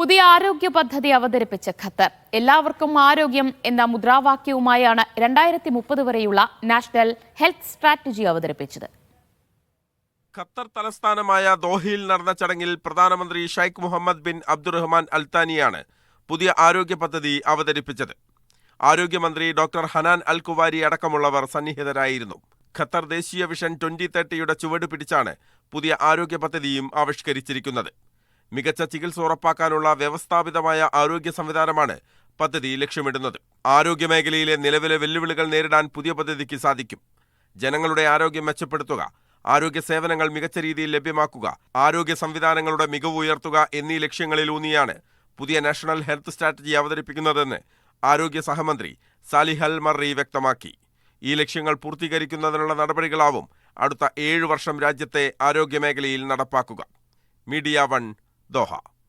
പുതിയ ആരോഗ്യ പദ്ധതി അവതരിപ്പിച്ച ഖത്തർ. എല്ലാവർക്കും ആരോഗ്യം എന്ന മുദ്രാവാക്യവുമായാണ് രണ്ടായിരത്തി മുപ്പത് വരെയുള്ള നാഷണൽ ഹെൽത്ത് സ്ട്രാറ്റജി അവതരിപ്പിച്ചത്. ഖത്തർ തലസ്ഥാനമായ ദോഹയിൽ നടന്ന ചടങ്ങിൽ പ്രധാനമന്ത്രി ഷെയ്ഖ് മുഹമ്മദ് ബിൻ അബ്ദുറഹ്മാൻ അൽത്താനിയാണ് പുതിയ ആരോഗ്യ പദ്ധതി അവതരിപ്പിച്ചത്. ആരോഗ്യമന്ത്രി ഡോക്ടർ ഹനാൻ അൽ കുവാരി അടക്കമുള്ളവർ സന്നിഹിതരായിരുന്നു. ഖത്തർ ദേശീയ വിഷൻ ട്വന്റി തേർട്ടിയുടെ ചുവട് പിടിച്ചാണ് പുതിയ ആരോഗ്യ പദ്ധതിയും ആവിഷ്കരിച്ചിരിക്കുന്നത്. മികച്ച ചികിത്സ ഉറപ്പാക്കാനുള്ള വ്യവസ്ഥാപിതമായ ആരോഗ്യ സംവിധാനമാണ് പദ്ധതി ലക്ഷ്യമിടുന്നത്. ആരോഗ്യമേഖലയിലെ നിലവിലെ വെല്ലുവിളികൾ നേരിടാൻ പുതിയ പദ്ധതിക്ക് സാധിക്കും. ജനങ്ങളുടെ ആരോഗ്യം മെച്ചപ്പെടുത്തുക ആരോഗ്യ സേവനങ്ങൾ മികച്ച രീതിയിൽ ലഭ്യമാക്കുക ആരോഗ്യ സംവിധാനങ്ങളുടെ മികവ് ഉയർത്തുക എന്നീ ലക്ഷ്യങ്ങളിലൂന്നിയാണ് പുതിയ നാഷണൽ ഹെൽത്ത് സ്ട്രാറ്റജി അവതരിപ്പിക്കുന്നതെന്ന് ആരോഗ്യ സഹമന്ത്രി സാലിഹൽ മറി വ്യക്തമാക്കി. ഈ ലക്ഷ്യങ്ങൾ പൂർത്തീകരിക്കുന്നതിനുള്ള നടപടികളാവും അടുത്ത ഏഴു വർഷം രാജ്യത്തെ ആരോഗ്യമേഖലയിൽ നടപ്പാക്കുക. Media one 多好。